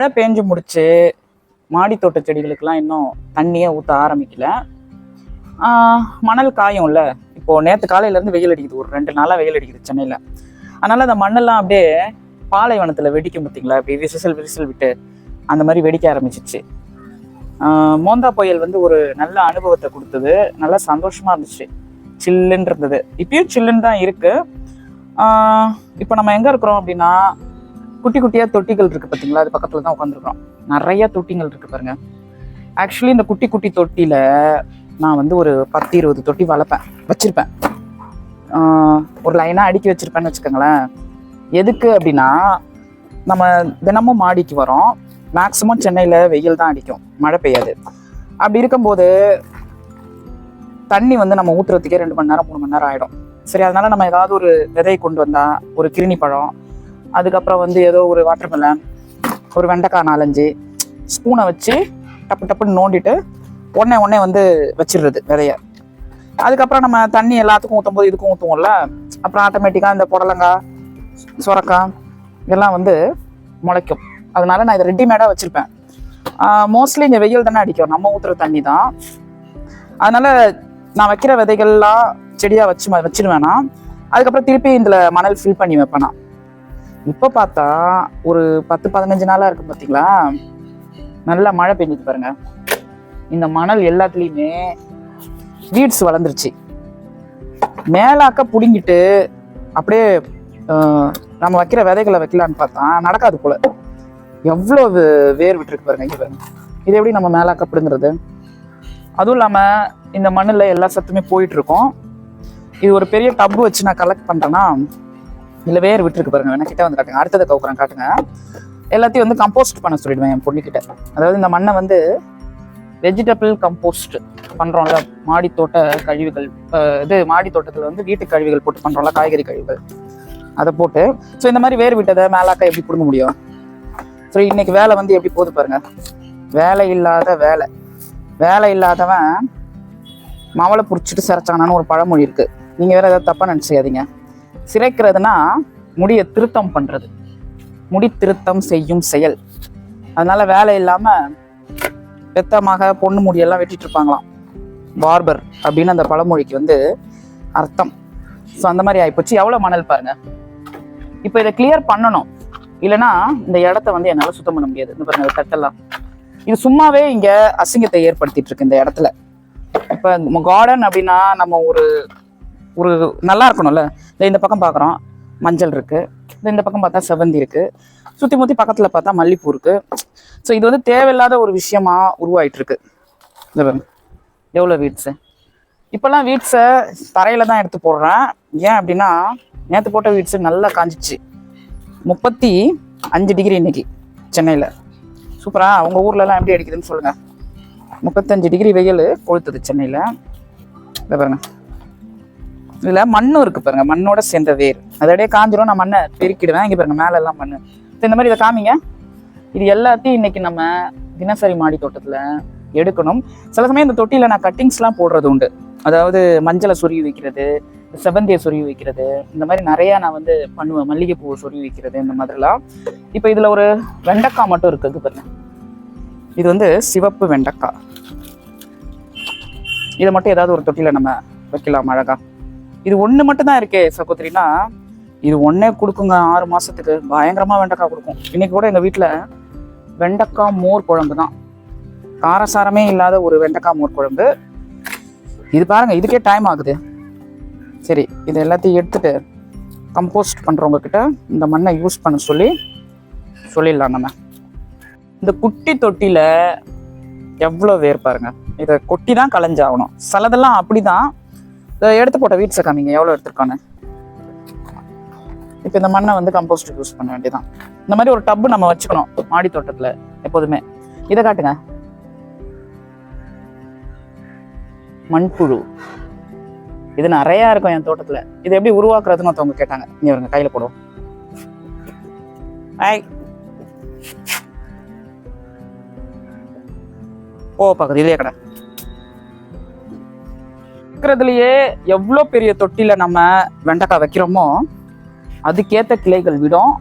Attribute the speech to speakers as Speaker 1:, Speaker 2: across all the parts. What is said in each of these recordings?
Speaker 1: மழை பேஞ்சு முடிச்சு மாடி தோட்ட செடிகளுக்கெல்லாம் இன்னும் தண்ணியே ஊற்ற ஆரம்பிக்கல. மணல் காயும்ல. இப்போ நேற்று காலையிலேருந்து வெயில் அடிக்குது. ஒரு ரெண்டு நாளாக வெயில் அடிக்குது சென்னையில். அதனால் அந்த மண்ணெல்லாம் அப்படியே பாலைவனத்தில் வெடிக்கும் பார்த்தீங்களா அப்படி விசில் விசில் விட்டு அந்த மாதிரி வெடிக்க ஆரம்பிச்சிச்சு. மோந்தா புயல் வந்து ஒரு நல்ல அனுபவத்தை கொடுத்தது. நல்லா சந்தோஷமாக இருந்துச்சு. சில்லுன்னு இருந்தது. இப்பயும் சில்லுன்னு தான் இருக்குது இப்போ நம்ம எங்கே இருக்கிறோம் அப்படின்னா குட்டி குட்டியாக தொட்டிகள் இருக்கு பார்த்தீங்களா அது பக்கத்தில் தான் உட்காந்துருக்கோம் நிறைய தொட்டிகள் இருக்கு பாருங்க. ஆக்சுவலி இந்த குட்டி குட்டி தொட்டியில் நான் வந்து ஒரு பத்து இருபது தொட்டி வளர்ப்பேன் வச்சிருப்பேன். ஒரு லைனாக அடுக்கி வச்சுருப்பேன்னு வச்சுக்கோங்களேன். எதுக்கு அப்படின்னா நம்ம தினமும் மாடிக்கு வரோம். மேக்ஸிமம் சென்னையில் வெயில் தான் அடிக்கும். மழை பெய்யாது. அப்படி இருக்கும்போது தண்ணி வந்து நம்ம ஊற்றுறதுக்கே ரெண்டு மணி நேரம் மூணு மணி நேரம் ஆகிடும் சரி அதனால நம்ம ஏதாவது ஒரு விதை கொண்டு வந்தால் ஒரு கிருணி பழம் அதுக்கப்புறம் வந்து ஏதோ ஒரு வாட்டர் மெலன் ஒரு வெண்டைக்காய் நாலஞ்சு ஸ்பூனை வச்சு டப்பு டப்புன்னு நோண்டிட்டு உடனே உடனே வந்து வச்சிடுறது விதைய. அதுக்கப்புறம் நம்ம தண்ணி எல்லாத்துக்கும் ஊற்றும் போது இதுக்கும் ஊற்றுவோம்ல அப்புறம் ஆட்டோமேட்டிக்காக இந்த புடலங்காய் சுரக்காய் இதெல்லாம் வந்து முளைக்கும். அதனால நான் இதை ரெடிமேடாக வச்சுருப்பேன். மோஸ்ட்லி இங்கே வெயில் தானே அடிக்கும். நம்ம ஊற்றுற தண்ணி தான். அதனால நான் வைக்கிற விதைகள்லாம் செடியாக வச்சு ம- அதுக்கப்புறம் திருப்பி இதில் மணல் ஃபில் பண்ணி வைப்பேன். நான் இப்போ பார்த்தா ஒரு பத்து பதினஞ்சு நாளாக இருக்கு பார்த்தீங்களா நல்லா மழை பெஞ்சுது பாருங்க. இந்த மணல் எல்லாத்துலேயுமே வீட்ஸ் வளர்ந்துருச்சு. மேலாக்க பிடுங்கிட்டு அப்படியே நம்ம வைக்கிற விதைகளை வைக்கலான்னு பார்த்தா நடக்காது போல. எவ்வளோ வேர் விட்டுருக்கு பாருங்க இங்க பாருங்க. இது எப்படி நம்ம மேலாக்க பிடுங்கிறது? அதுவும் இல்லாமல் இந்த மண்ணில் எல்லா சத்துமே போயிட்டு இது ஒரு பெரிய டப்பு வச்சு நான் கலெக்ட் பண்ணுறேன்னா இதில் வேர் விட்டுருக்கு பாருங்க. வேணா கிட்ட வந்து காட்டுங்க. அடுத்ததை கவுக்குறேன் காட்டுங்க. எல்லாத்தையும் வந்து கம்போஸ்ட் பண்ண சொல்லிடுவேன் என் பொண்ணுக்கிட்ட அதாவது இந்த மண்ணை வந்து வெஜிடபிள் கம்போஸ்ட் பண்ணுறோம்ல மாடி தோட்ட கழிவுகள் இது மாடி தோட்டத்தில் வந்து வீட்டு கழிவுகள் போட்டு பண்ணுறோம்ல காய்கறி கழிவுகள். அதை போட்டு ஸோ இந்த மாதிரி வேர் விட்டதை மேலாக்க எப்படி பிடுங்க முடியும்? ஸோ இன்னைக்கு வேலை வந்து எப்படி போகுது பாருங்க. வேலை இல்லாத வேலை. வேலை இல்லாதவன் மவளை பிடிச்சிட்டு சிறச்சானான்னு ஒரு பழமொழி இருக்கு. நீங்க வேற ஏதாவது தப்பா நினைச்சியாதீங்க சிரைக்கிறதுனா முடியை திருத்தம் பண்றது. முடி திருத்தம் செய்யும் செயல். அதனால வேலை இல்லாம பெத்தமாக பொண்ணு முடியெல்லாம் வெட்டிட்டு இருப்பாங்களாம். பார்பர் அப்படின்னு அந்த பழமொழிக்கு வந்து அர்த்தம். ஸோ அந்த மாதிரி ஆயிப்போச்சு. எவ்வளோ மணல் பாருங்க. இப்போ இதை கிளியர் பண்ணணும். இல்லைன்னா இந்த இடத்த வந்து என்னால் சுத்தம் பண்ண முடியாது. இந்த பாருங்க தட்டெல்லாம். இது சும்மாவே இங்கே அசிங்கத்தை ஏற்படுத்திட்டு இருக்கு இந்த இடத்துல. இப்போ கார்டன் அப்படின்னா நம்ம ஒரு ஒரு நல்லா இருக்கணும்ல. இந்த இந்த பக்கம் பார்க்குறோம் மஞ்சள் இருக்குது இந்த பக்கம் பார்த்தா செவந்தி இருக்குது சுற்றி முற்றி பக்கத்தில் பார்த்தா மல்லிப்பூ இருக்குது ஸோ இது வந்து தேவையில்லாத ஒரு விஷயமா உருவாயிட்டுருக்கு. இந்த எவ்வளோ வீட்ஸு இப்போல்லாம் வீட்ஸை தரையில் தான் எடுத்து போடுறேன். ஏன் அப்படின்னா நேற்று போட்ட வீட்ஸு நல்லா காஞ்சிச்சு. முப்பத்தி அஞ்சு டிகிரி இன்னைக்கு சென்னையில். சூப்பராக அவங்க ஊர்லலாம் எப்படி அடிக்குதுன்னு சொல்லுங்கள் முப்பத்தஞ்சு டிகிரி வெயில் கொளுத்துது சென்னையில். இதை பாருங்கள் இதில் மண்ணும் இருக்குது பாருங்க மண்ணோட சேர்ந்த வேர். அதோடய காஞ்சிரும் நான் மண்ணை பெருக்கிடுவேன். இங்கே பாருங்க மேலே எல்லாம் மண் இந்த மாதிரி இதை காமிங்க. இது எல்லாத்தையும் இன்னைக்கு நம்ம தினசரி மாடி தோட்டத்தில் எடுக்கணும். சில சமயம் இந்த தொட்டியில் நான் கட்டிங்ஸ்லாம் போடுறது உண்டு. அதாவது மஞ்சளை சொருகி வைக்கிறது செவந்தியை சொருகி வைக்கிறது. இந்த மாதிரி நிறையா நான் வந்து பண்ணுவேன். மல்லிகைப்பூவை சொருகி வைக்கிறது இந்த மாதிரிலாம். இப்போ இதில் ஒரு வெண்டைக்காய் மட்டும் இருக்குது பாருங்க. இது வந்து சிவப்பு வெண்டைக்காய். இதை மட்டும் ஏதாவது ஒரு தொட்டியில் நம்ம வைக்கலாம் அழகா. இது ஒன்று மட்டும்தான் இருக்கே சகோதரினா இது ஒன்றே கொடுக்குங்க ஆறு மாதத்துக்கு பயங்கரமாக வெண்டைக்காய் கொடுக்கும். இன்றைக்கி கூட எங்கள் வீட்டில் வெண்டைக்காய் மோர் குழம்பு தான். காரசாரமே இல்லாத ஒரு வெண்டைக்காய் மோர் குழம்பு. இது பாருங்கள் இதுக்கே டைம் ஆகுது. சரி இது எல்லாத்தையும் எடுத்துகிட்டு கம்போஸ்ட் பண்ணுறவங்கக்கிட்ட இந்த மண்ணை யூஸ் பண்ண சொல்லி சொல்லிடலாம் நம்ம. இந்த குட்டி தொட்டியில் எவ்வளோ வேர் பாருங்க. இதை கொட்டி தான் களைஞ்சாகணும். சிலதெல்லாம் அப்படி தான் எடுத்து போட்ட வீட்ஸை காமிங்க எவ்வளோ எடுத்துருக்கானு? இப்போ இந்த மண்ணை வந்து கம்போஸ்ட் யூஸ் பண்ண வேண்டியதான் இந்த மாதிரி ஒரு டப்பு நம்ம வச்சுக்கணும் மாடி தோட்டத்தில் எப்போதுமே. இதை காட்டுங்க. மண்புழு. இது நிறையா இருக்கும் என் தோட்டத்தில். இது எப்படி உருவாக்குறதுன்னு ஒருத்தவங்க கேட்டாங்க. நீ வருங்க கையில் போடுவோம். ஐ ஓ பக்கத்து இதே கடை. இருக்கிறதுலயே எவ்வளோ பெரிய தொட்டில நம்ம வெண்டைக்காய் வைக்கிறோமோ அதுக்கேற்ற கிளைகள் விடும்.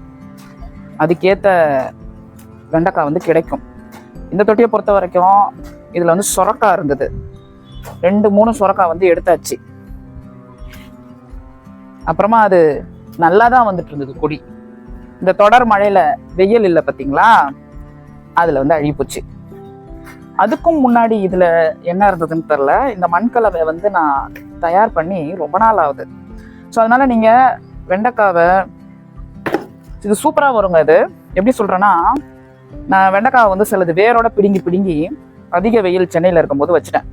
Speaker 1: அதுக்கேற்ற வெண்டைக்காய் வந்து கிடைக்கும். இந்த தொட்டியை பொறுத்த வரைக்கும் இதில் வந்து சொரக்காய் இருந்தது. ரெண்டு மூணு சொரக்காய் வந்து எடுத்தாச்சு. அப்புறமா அது நல்லா தான் வந்துட்டு இருந்தது கொடி. இந்த தொடர் மழையில வெயில் இல்லை பார்த்தீங்களா அதில் வந்து அழுகி அதுக்கும் முன்னாடி இதில் என்ன இருந்ததுன்னு தெரில இந்த மண்கலவை வந்து நான் தயார் பண்ணி ரொம்ப நாள் ஆகுது. ஸோ அதனால் நீங்கள் வெண்டைக்காவை இது சூப்பராக வருங்க இது. எப்படி சொல்கிறேன்னா நான் வெண்டைக்காவை வந்து சிலது வேரோட பிடுங்கி பிடுங்கி அதிக வெயில் சென்னையில் இருக்கும்போது வச்சுட்டேன்.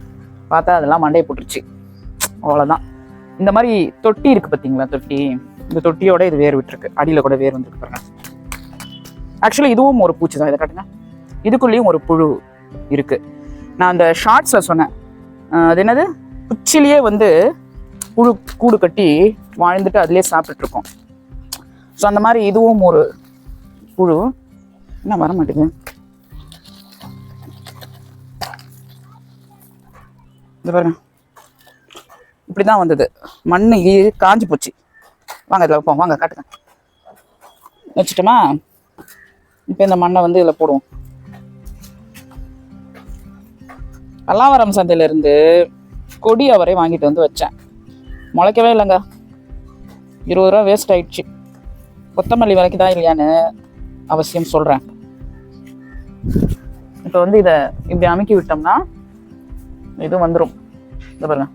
Speaker 1: பார்த்தா அதெல்லாம் மண்டையை போட்டுருச்சு. அவ்வளோதான் இந்த மாதிரி தொட்டி இருக்குது பார்த்தீங்களா தொட்டி? இந்த தொட்டியோட இது வேர் விட்டுருக்கு. அடியில் கூட வேர் வந்துருக்கு பாருங்க. ஆக்சுவலி இதுவும் ஒரு பூச்சி தான். இதை காட்டுங்க. இதுக்குள்ளேயும் ஒரு புழு இருக்கு. நான் அந்த ஷார்ட்ஸில் சொன்னேன். அது என்னது? குச்சிலேயே வந்து புழு கூடு கட்டி வாழ்ந்துட்டு அதுலேயே சாப்பிட்டுட்டு ஸோ அந்த மாதிரி இதுவும் ஒரு புழு என்ன வர மாட்டேங்குது? இது பாருங்க. இப்படி தான் வந்தது. மண் காஞ்சி காஞ்சு போச்சு. வாங்க இதில் வைப்போம். வாங்க காட்டுங்க. வச்சுட்டோமா? இப்போ இந்த மண்ணை வந்து இதில் போடுவோம். பல்லாவரம் சந்தையிலேருந்து கொடி அவரை வாங்கிட்டு வந்து வச்சேன். முளைக்கவே இல்லைங்க. இருபது ரூபா வேஸ்ட் ஆயிடுச்சு. கொத்தமல்லி விலைக்குதா இல்லையான்னு அவசியம் சொல்கிறேன் இப்போ வந்து இதை இப்படி அமுக்கி விட்டோம்னா இது வந்துடும் இந்த பாருங்க.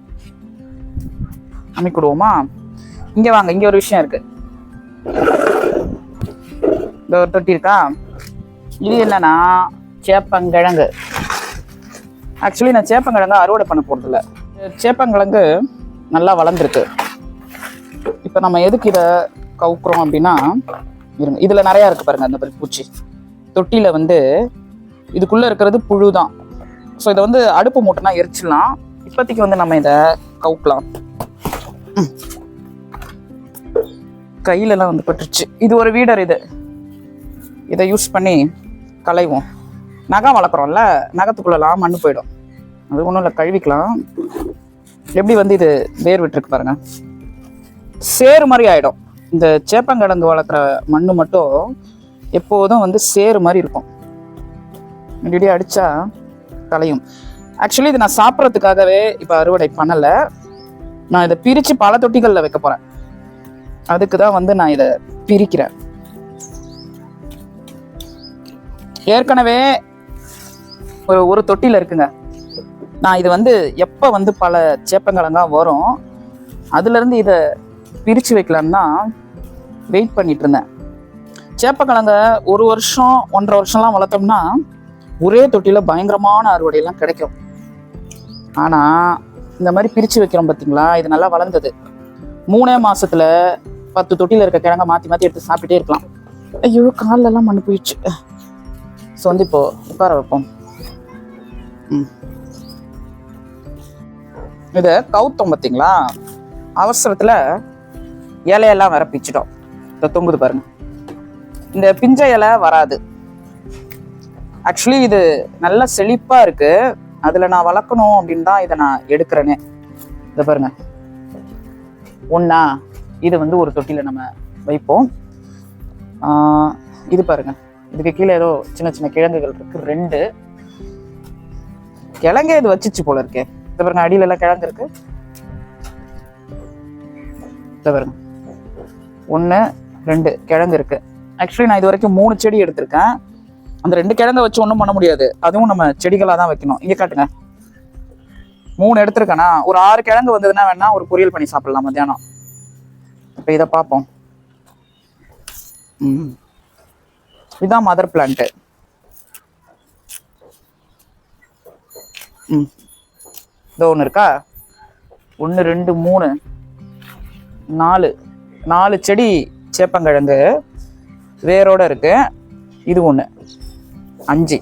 Speaker 1: அமைக்கிடுவோமா? இங்கே வாங்க இங்கே ஒரு விஷயம் இருக்குது இந்த ஒரு தொட்டி இருக்கா? இது என்னன்னா சேப்பங்கிழங்கு. ஆக்சுவலி நான் சேப்பங்கிழங்கு அறுவடை பண்ண போகிறதில்ல சேப்பங்கிழங்கு நல்லா வளர்ந்துருக்கு. இப்போ நம்ம எதுக்கு இதை கவுக்குறோம் அப்படின்னா இருங்க இதில் நிறையா இருக்குது பாருங்கள் அந்த மாதிரி பூச்சி. தொட்டியில் வந்து இதுக்குள்ளே இருக்கிறது புழு தான் ஸோ இதை வந்து அடுப்பு மூட்டைனா எரிச்சிடலாம். இப்போதைக்கு வந்து நம்ம இதை கவுக்கலாம். கையிலலாம் வந்து பட்டுருச்சு. இது ஒரு வீடர் இது. இதை யூஸ் பண்ணி களைவோம். நகம் வளர்க்குறோம்ல நகத்துக்குள்ளலாம் மண் போயிடும். அது ஒன்றும் இல்லை கழுவிக்கலாம். எப்படி வந்து இது வேர் விட்டுருக்கு பாருங்க. சேறு மாதிரி ஆகிடும் இந்த சேப்பங்கிழங்கு வளர்க்குற மண் மட்டும் எப்போதும் வந்து சேறு மாதிரி இருக்கும். இப்படி அடித்தா கலையும் ஆக்சுவலி இது நான் சாப்பிட்றதுக்காகவே இப்போ அறுவடை பண்ணலை. நான் இதை பிரித்து பல தொட்டிகளில் வைக்க போகிறேன் அதுக்கு தான் வந்து நான் இதை பிரிக்கிறேன். ஏற்கனவே ஒரு ஒரு தொட்டியில் இருக்குங்க. நான் இது வந்து எப்போ வந்து பல சேப்பங்கிழங்கா வரும் அதுலேருந்து இதை பிரித்து வைக்கலான்னு தான் வெயிட் பண்ணிட்டு இருந்தேன் சேப்பங்கிழங்க ஒரு வருஷம் ஒன்றரை வருஷம்லாம் வளர்த்தோம்னா ஒரே தொட்டியில் பயங்கரமான அறுவடையெல்லாம் கிடைக்கும். ஆனால் இந்த மாதிரி பிரித்து வைக்கிறோம் பார்த்தீங்களா இது நல்லா வளர்ந்தது. மூணே மாதத்தில் பத்து தொட்டியில் இருக்க கிழங்க மாற்றி மாற்றி எடுத்து சாப்பிட்டுட்டே இருக்கலாம். ஐயோ காலெல்லாம் மண்ணு போயிடுச்சு. ஸோ வந்து இப்போது உட்கார வைப்போம். இதை கவுத்தோம் பார்த்தீங்களா? அவசரத்தில் இலையெல்லாம் வேற பிச்சிட்டோம். இதை தொங்குது பாருங்க. இந்த பிஞ்ச இலை வராது. ஆக்சுவலி இது நல்ல செழிப்பாக இருக்கு. அதில் நான் வளர்க்கணும் அப்படின்னு தான் இதை நான் எடுக்கிறேனே. இதை பாருங்க. ஒன்றா இது வந்து ஒரு தொட்டியில் நம்ம வைப்போம். இது பாருங்க. இதுக்கு கீழே ஏதோ சின்ன சின்ன கிழங்குகள் இருக்கு. ரெண்டு. கிழங்கே இது வச்சிச்சு போல இருக்கே. இந்த பாருங்க அடியில எல்லாம் கிழங்கு இருக்கு. இது பாருங்க. ஒன்று ரெண்டு கிழங்கு இருக்கு. ஆக்சுவலி நான் இது வரைக்கும் மூணு செடி எடுத்திருக்கேன். அந்த ரெண்டு கிழங்கை வச்சு ஒன்றும் பண்ண முடியாது. அதுவும் நம்ம செடிகளாக தான் வைக்கணும். இங்கே காட்டுங்க. மூணு எடுத்திருக்கேன்னா ஒரு ஆறு கிழங்கு வந்ததுன்னா வேணா ஒரு பொரியல் பண்ணி சாப்பிடலாம் மத்தியானம். இப்போ இதை பார்ப்போம். ம். இதுதான் மதர் பிளான்ட்டு ம். இதோ ஒன்று இருக்கா? ஒன்று ரெண்டு மூணு நாலு. நாலு செடி சேப்பங்கிழங்கு. வேரோடு இருக்கு. இது ஒன்று அஞ்சு.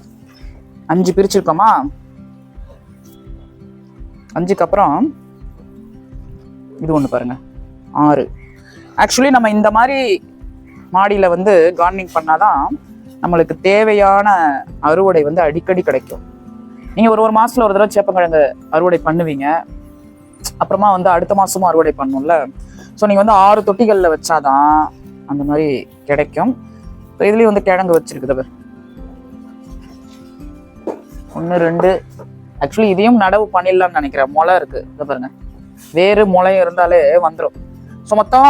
Speaker 1: அஞ்சு பிரிச்சிருக்கோமா? அஞ்சுக்கு அப்புறம் இது ஒன்று பாருங்க. ஆறு. ஆக்சுவலி நம்ம இந்த மாதிரி மாடியில் வந்து கார்டனிங் பண்ணாதான் நம்மளுக்கு தேவையான அறுவடை வந்து அடிக்கடி கிடைக்கும். நீங்கள் ஒரு ஒரு மாதத்தில் ஒரு தடவை சேப்பங்கிழங்கு அறுவடை பண்ணுவீங்க. அப்புறமா வந்து அடுத்த மாதமும் அறுவடை பண்ணும்ல. ஸோ நீங்கள் வந்து ஆறு தொட்டிகளில் வச்சாதான் அந்த மாதிரி கிடைக்கும். இப்போ இதுலேயும் வந்து கிழங்கு வச்சிருக்குது அவர் ஒன்று ரெண்டு. ஆக்சுவலி இதையும் நடவு பண்ணிடலாம்னு நினைக்கிறேன். முளை இருக்குது இதை பாருங்க. வேறு முளையும் இருந்தாலே வந்துடும் ஸோ மொத்தம்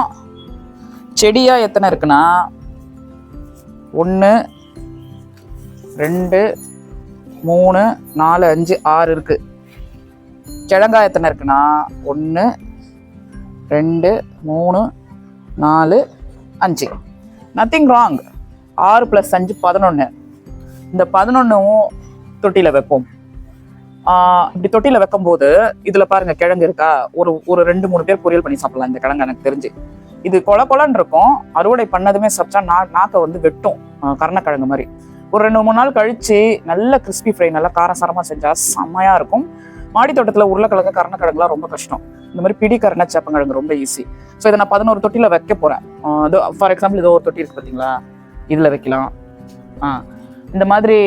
Speaker 1: செடியாக எத்தனை இருக்குன்னா? ஒன்று ரெண்டு மூணு நாலு அஞ்சு ஆறு இருக்கு. கிழங்கா எத்தனை இருக்குன்னா ஒன்று ரெண்டு மூணு நாலு அஞ்சு. நத்திங் ராங் ஆறு ப்ளஸ் அஞ்சு பதினொன்று இந்த பதினொன்றும் தொட்டியில் வைப்போம். இப்படி தொட்டியில் வைக்கும்போது இதில் பாருங்கள் கிழங்கு இருக்கா? ஒரு ஒரு ரெண்டு மூணு பேர் பொரியல் பண்ணி சாப்பிடலாம். இந்த கிழங்கு எனக்கு தெரிஞ்சு. இது கொல கொலன்னு இருக்கும். அறுவடை பண்ணதுமே சாப்பிட்டா நா நாக்கை வந்து வெட்டும். கருணக்கிழங்கு மாதிரி. ஒரு ரெண்டு மூணு நாள் கழிச்சு நல்ல கிறிஸ்பி ஃப்ரை நல்லா காரசாரமாக செஞ்சால் செம்மையாக இருக்கும். மாடி தோட்டத்தில் உருளைக்கிழங்கு கருணக்கிழங்குலாம் ரொம்ப கஷ்டம். இந்த மாதிரி பிடி கருணை சேப்பங்கிழங்கு ரொம்ப ஈஸி ஸோ இதை நான் பதினோரு தொட்டியில் வைக்க போகிறேன் இது ஃபார் எக்ஸாம்பிள் இதோ ஒரு தொட்டி இருக்குது பார்த்தீங்களா இதில் வைக்கலாம். ஆ இந்த மாதிரி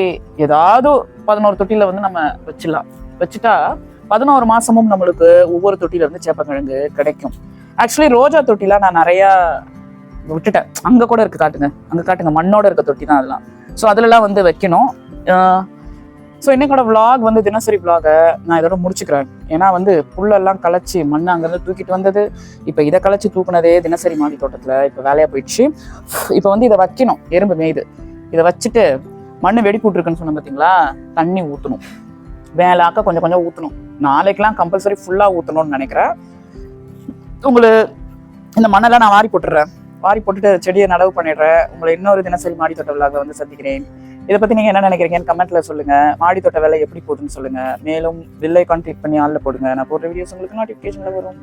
Speaker 1: ஏதாவது பதினோரு தொட்டியில் வந்து நம்ம வச்சிடலாம். வச்சுட்டா பதினோரு மாதமும் நம்மளுக்கு ஒவ்வொரு தொட்டியிலேருந்து சேப்பங்கிழங்கு கிடைக்கும். ஆக்சுவலி ரோஜா தொட்டிலாம் நான் நிறையா விட்டுட்டேன். அங்கே கூட இருக்குது காட்டுங்க. அங்கே காட்டுங்க மண்ணோட இருக்க தொட்டி தான் அதெல்லாம். ஸோ அதிலலாம் வந்து வைக்கணும். ஸோ இன்னைக்கோட vlog வந்து தினசரி vlog-அ நான் இதோட முடிச்சுக்கிறேன். ஏன்னா வந்து புல்லெல்லாம் களைச்சி மண் அங்கேருந்து தூக்கிட்டு வந்தது. இப்போ இதை களைச்சி தூக்குனதே தினசரி மாடி தோட்டத்தில் இப்போ வேலையாக போயிடுச்சு. இப்போ வந்து இதை வைக்கணும் எறும்பு மேய்து. இதை வச்சுட்டு மண் வெடி போட்டிருக்குன்னு சொன்னேன் பார்த்தீங்களா தண்ணி ஊற்றணும் வேலாக்க கொஞ்சம் கொஞ்சம் ஊற்றணும் நாளைக்கெல்லாம் கம்பல்சரி ஃபுல்லாக ஊற்றணும்னு நினைக்கிறேன். உங்களுக்கு இந்த மண்ணெல்லாம் நான் வாரி போட்டுடுறேன். வாரி போட்டுட்டு செடியை நடவு பண்ணிடுறேன். உங்களை இன்னொரு தினசரி மாடி தோட்ட விழாக வந்து சந்திக்கிறேன். இதை பற்றி நீங்கள் என்ன நினைக்கிறீங்கன்னு கமெண்ட்ல சொல்லுங்க. மாடி தோட்ட வேலை எப்படி போகுதுன்னு சொல்லுங்க. மேலும் வில்லை கான் கிளிக் பண்ணி ஆளில் போடுங்க. நான் போடுற வீடியோஸ் உங்களுக்கு நோட்டிஃபிகேஷனில் வரும்.